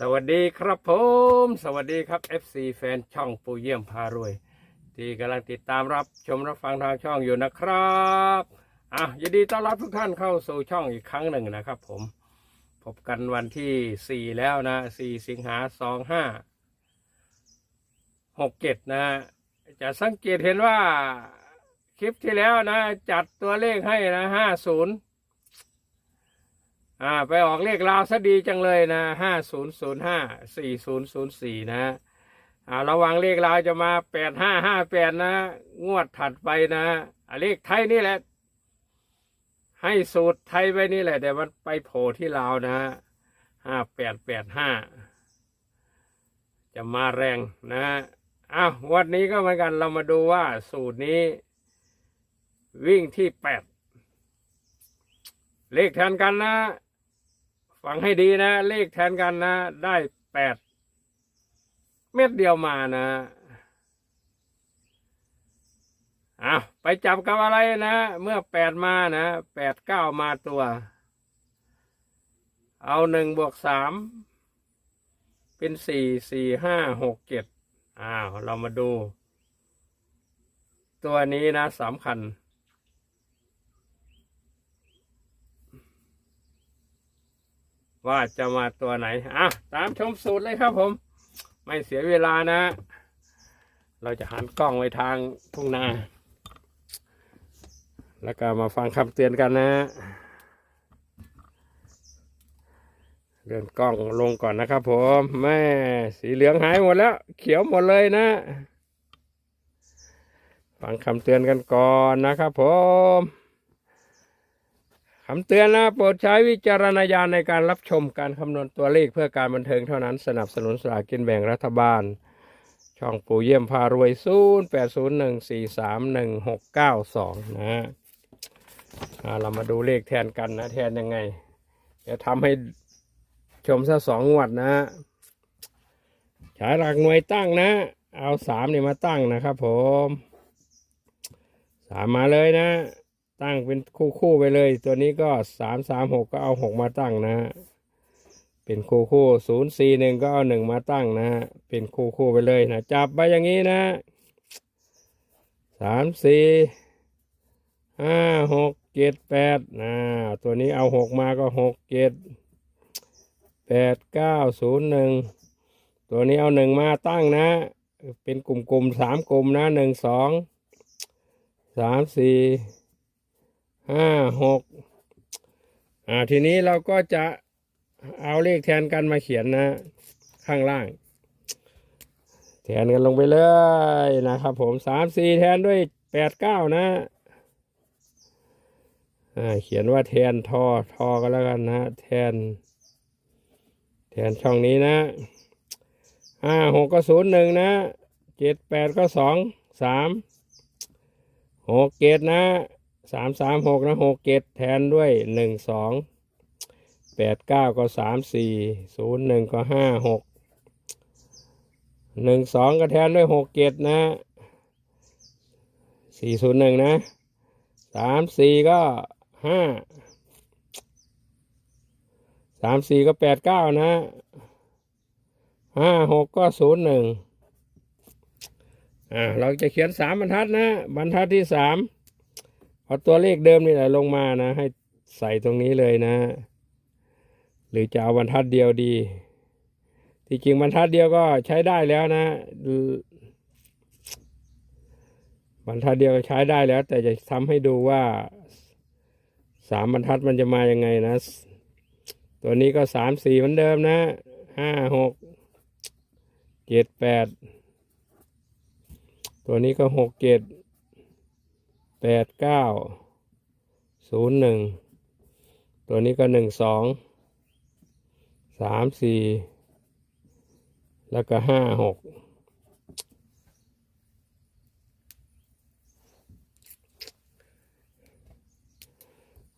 สวัสดีครับผม สวัสดีครับ FC แฟนช่องปูเยี่ยมพารวย ที่กำลังติดตามรับชมรับฟังทางช่องอยู่นะครับอะยินดีต้อนรับทุกท่านเข้าสู่ช่องอีกครั้งหนึ่งนะครับผม พบกันวันที่ 4 แล้วนะ 4 สิงหา 25 67 นะ จะสังเกตเห็นว่าคลิปที่แล้วนะ จัดตัวเลขให้นะ 50 อ่าไปออกเลขลาวซะดีจังเลยนะห้าศูนย์ศูนย์ห้าสี่ศูนย์ศูนย์สี่นะอ่าระวังเลขลาวจะมาแปดห้าห้าแปดนะ งวดถัดไปนะอ่าเลขไทยนี่แหละ ให้สูตรไทยไปนี่แหละ แต่มันไปโผล่ที่ลาวนะห้าแปดแปดห้าจะมาแรงนะอ้าววันนี้ก็เหมือนกันเรามาดูว่าสูตรนี้ วิ่งที่แปดเลขแทนกันนะ ฟังให้ดีนะ เลขแทนกันนะ ได้แปดเม็ดเดียวมานะอะไปจับกับอะไรนะ เมื่อแปดมานะแปดเก้ามาตัว เอาหนึ่งบวกสามเป็นสี่สี่ห้าหกเจ็ดอ้าว เรามาดู ตัวนี้นะสำคัญ ว่าจะมาตัวไหนอะตามชมสูตรเลยครับผม ไม่เสียเวลานะ เราจะหันกล้องไว้ทางทุ่งนา แล้วก็มาฟังคำเตือนกันนะเลื่อนกล้องลงก่อนนะครับผมแม่สีเหลืองหายหมดแล้ว เขียวหมดเลยนะ ฟังคำเตือนกันก่อนนะครับผม คำเตือนนะโปรดใช้วิจารณญาณในการรับชมการคำนวณตัวเลขเพื่อการบันเทิงเท่านั้นสนับสนุนสลากกินแบ่งรัฐบาล ช่องปู่เยี่ยมพารวยศูนย์แปดศูนย์หนึ่งสี่สามหนึ่งหกเก้าสองนะอ่าเรามาดูเลขแทนกันนะ แทนยังไงเดี๋ยวทำให้ชมซะสองงวดนะใช้หลักหน่วยตั้งนะ เอาสามนี่มาตั้งนะครับผมสามมาเลยนะ ตั้งเป็นคู่คู่ไปเลย ตัวนี้ก็สามสามหกก็เอาหกมาตั้งนะฮะเป็นคู่คู่ศูนย์สี่หนึ่งก็เอาหนึ่งมาตั้งนะฮะเป็นคู่คู่ไปเลยนะจับไปอย่างนี้นะสามสี่ห้าหกเจ็ดแปดนะตัวนี้เอาหกมาก็หกเจ็ดแปดเก้าศูนย์หนึ่งตัวนี้เอาหนึ่งมาตั้งนะ เป็นกลุ่มๆสามกลุ่มนะหนึ่งสองสามสี่ ห้าหกอ่าทีนี้เราก็จะเอาเลขแทนกันมาเขียนนะ ข้างล่าง แทนกันลงไปเลยนะครับผมสามสี่แทนด้วยแปดเก้านะอ่าเขียนว่าแทนทอทอก็แล้วกันนะ แทน แทนช่องนี้นะห้าหกก็ศูนย์หนึ่งนะเจ็ดแปดก็สองสามหกเจ็ดนะ สามสามหกนะหกเจ็ดแทนด้วยหนึ่งสองแปดเก้าก็สามสี่ศูนย์หนึ่งก็ห้าหกหนึ่งสองก็แทนด้วยหกเจ็ดนะสี่ศูนย์หนึ่งนะสามสี่ก็ห้าสามสี่ก็แปดเก้านะห้าหกก็ศูนย์หนึ่งอ่าเราจะเขียนสามบรรทัดนะ บรรทัดที่สาม เอาตัวเลขเดิมนี่แหละลงมานะ ให้ใส่ตรงนี้เลยนะ หรือจะเอาบรรทัดเดียวดี ที่จริงบรรทัดเดียวก็ใช้ได้แล้วนะ บรรทัดเดียวก็ใช้ได้แล้ว แต่จะทำให้ดูว่าสามบรรทัดมันจะมายังไงนะ ตัวนี้ก็สามสี่เหมือนเดิมนะห้าหกเจ็ดแปดตัวนี้ก็หกเจ็ด แปดเก้าศูนย์หนึ่งตัวนี้ก็หนึ่งสองสามสี่แล้วก็ห้าหก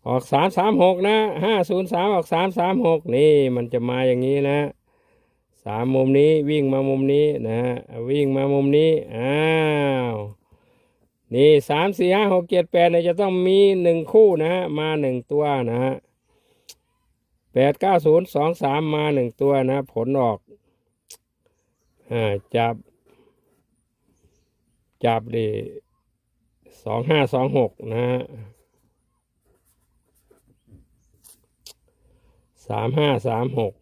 ออกสามสามหกนะห้าศูนย์สามออกสามสามหกนี่มันจะมาอย่างนี้นะสามมุมนี้วิ่งมามุมนี้นะวิ่งมามุมนี้ อ้าว นี่สามสี่ห้าหกเจ็ดแปดเนี่ยจะต้องมีหนึ่งคู่นะฮะมาหนึ่งตัวนะฮะแปดเก้าศูนย์สองสามมาหนึ่งตัวนะ ผลออกอ่าจับ จับดิสองห้าสองหกนะฮะสามห้าสามหก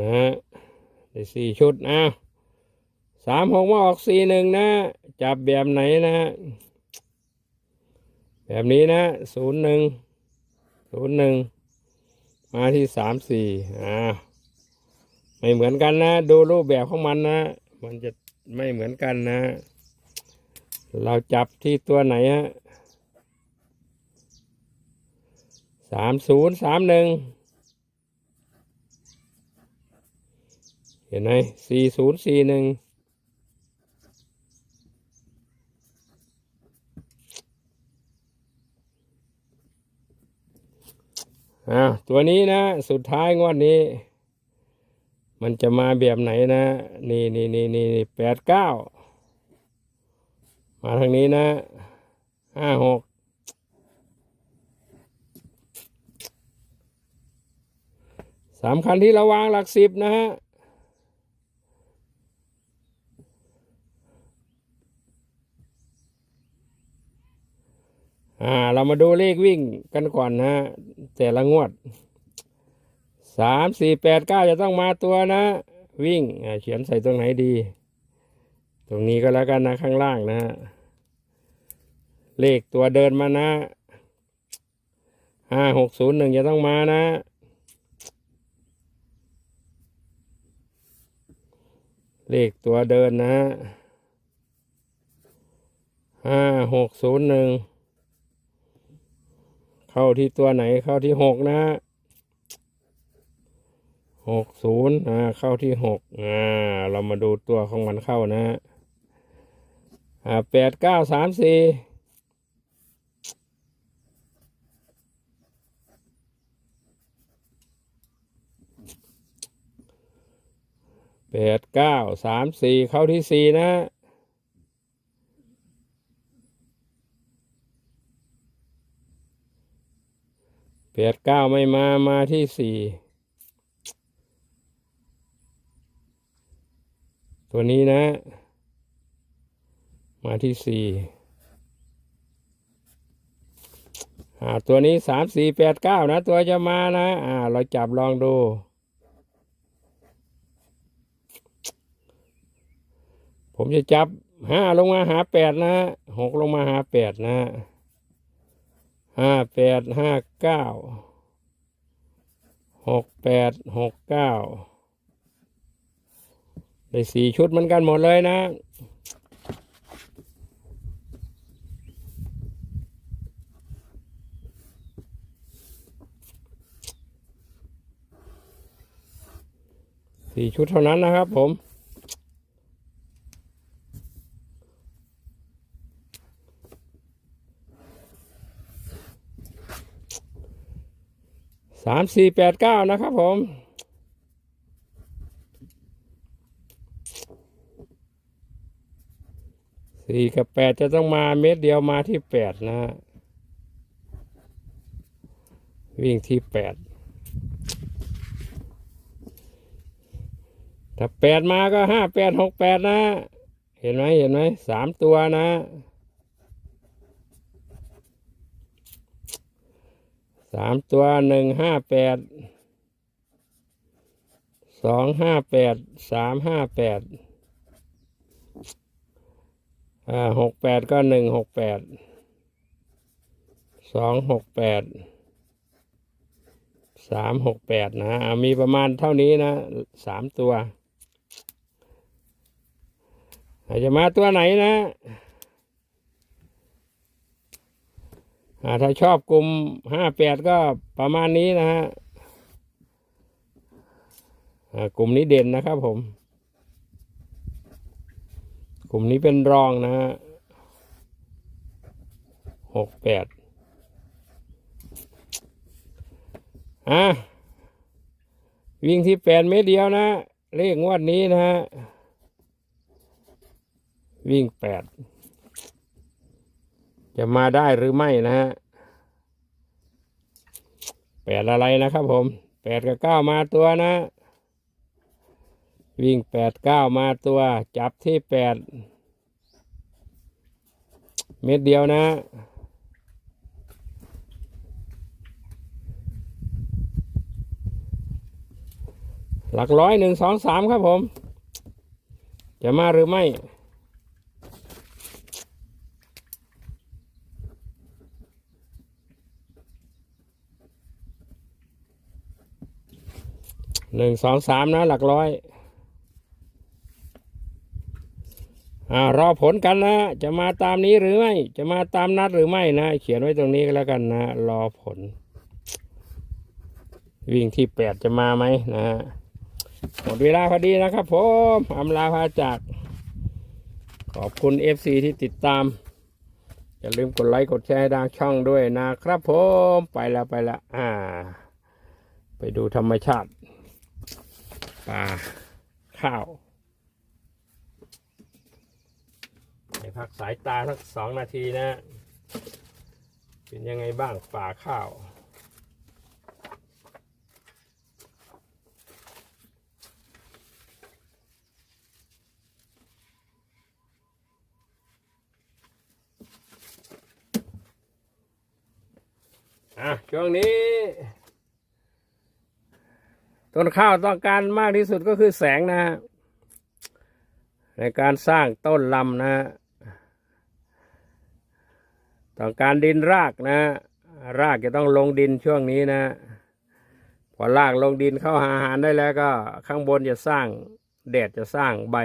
นะฮะได้สี่ชุดอ้าว สามหกมาออกสี่หนึ่งนะ จับแบบไหนนะ แบบนี้นะศูนย์หนึ่งศูนย์หนึ่งมาที่สามสี่อ่าไม่เหมือนกันนะ ดูรูปแบบของมันนะ มันจะไม่เหมือนกันนะ เราจับที่ตัวไหนฮะสามศูนย์สามหนึ่งเห็นไหมสี่ศูนย์สี่หนึ่ง อ่าตัวนี้นะ สุดท้ายงวดนี้ มันจะมาแบบไหนนะ นี่นี่นี่นี่แปดเก้ามาทางนี้นะห้าหกสามคันที่เราวางหลักสิบนะฮะ เรามาดูเลขวิ่งกันก่อนนะแต่ละงวดสามสี่แปดเก้าจะต้องมาตัวนะ วิ่งเขียนใส่ตรงไหนดี ตรงนี้ก็แล้วกันนะข้างล่างนะเลขตัวเดินมานะห้าหกศูนย์หนึ่งจะต้องมานะเลขตัวเดินนะห้าหกศูนย์หนึ่ง เข้าที่ตัวไหนเข้าที่หกนะหกศูนย์อ่าเข้าที่หกอ่าเรามาดูตัวของมันเข้านะอ่าแปดเก้าสามสี่แปดเก้าสามสี่เข้าที่สี่นะ แปดเก้าไม่มา มาที่สี่ตัวนี้นะ มาที่สี่อ่าตัวนี้สามสี่แปดเก้านะ ตัวจะมานะ อ่า เราจับลองดู ผมจะจับห้าลงมาหาแปดนะหกลงมาหาแปดนะ ห้าแปดห้าเก้าหกแปดหกเก้าได้สี่ชุดเหมือนกันหมดเลยนะสี่ชุดเท่านั้นนะครับผม สามสี่แปดเก้านะครับผมสี่กับแปดจะต้องมาเม็ดเดียวมาที่แปดนะฮะวิ่งที่แปดถ้าแปดมาก็ห้าแปดหกแปดนะ เห็นไหมเห็นไหมสามตัวนะ สามตัวหนึ่งห้าแปดสองห้าแปดสามห้าแปดอ่าหกแปดก็หนึ่งหกแปดสองหกแปดสามหกแปดนะ มีประมาณเท่านี้นะสามตัวอาจจะมาตัวไหนนะ อ่า ถ้าชอบกลุ่มห้าแปดก็ประมาณนี้นะฮะกลุ่มนี้เด่นนะครับผม กลุ่มนี้เป็นรองนะฮะหกแปดอะวิ่งที่แปดเมตรเดียวนะ เลขงวดนี้นะฮะ วิ่งแปด จะมาได้หรือไม่นะฮะแปดอะไรนะครับผมแปดกับเก้ามาตัวนะ วิ่งแปดเก้ามาตัว จับที่แปดเม็ดเดียวนะหลักร้อยหนึ่งสองสามครับผม จะมาหรือไม่ หนึ่งสองสามนะหลักร้อยอ่ารอผลกันนะ จะมาตามนี้หรือไม่ จะมาตามนัดหรือไม่นะ เขียนไว้ตรงนี้ก็แล้วกันนะ รอผล วิ่งที่แปดจะมาไหมนะฮะหมดเวลาพอดีนะครับผมอำลาพาจาก ขอบคุณ FC ที่ติดตาม อย่าลืมกดไลค์ กดแชร์ให้ดังช่องด้วยนะครับผม ไปแล้วไปแล้วอ่า ไปดูธรรมชาติ ป่าข้าวให้พักสายตาสักสองนาทีนะ เป็นยังไงบ้างป่าข้าวอะช่วงนี้ ต้นข้าวต้องการมากที่สุดก็คือแสงนะ ในการสร้างต้นลำนะต้องการดินรากนะ รากจะต้องลงดินช่วงนี้นะ พอรากลงดินเข้าหาอาหารได้แล้วก็ข้างบนจะสร้างแดดจะสร้างใบ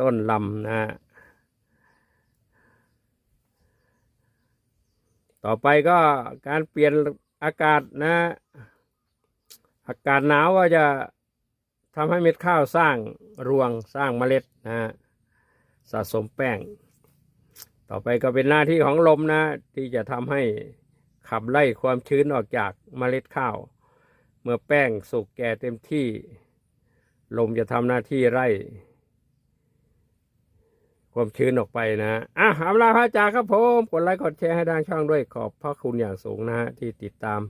ต้นลำนะต่อไปก็การเปลี่ยนอากาศนะ อากาศหนาวก็จะทำให้เม็ดข้าวสร้างรวงสร้างเมล็ดนะสะสมแป้ง ต่อไปก็เป็นหน้าที่ของลมนะ ที่จะทำให้ขับไล่ความชื้นออกจากเมล็ดข้าว เมื่อแป้งสุกแก่เต็มที่ ลมจะทำหน้าที่ไล่ความชื้นออกไปนะ อะอำลาพระจาครับผม กดไลค์กดแชร์ให้ดังช่องด้วยขอบพระคุณอย่างสูงนะฮะที่ติดตาม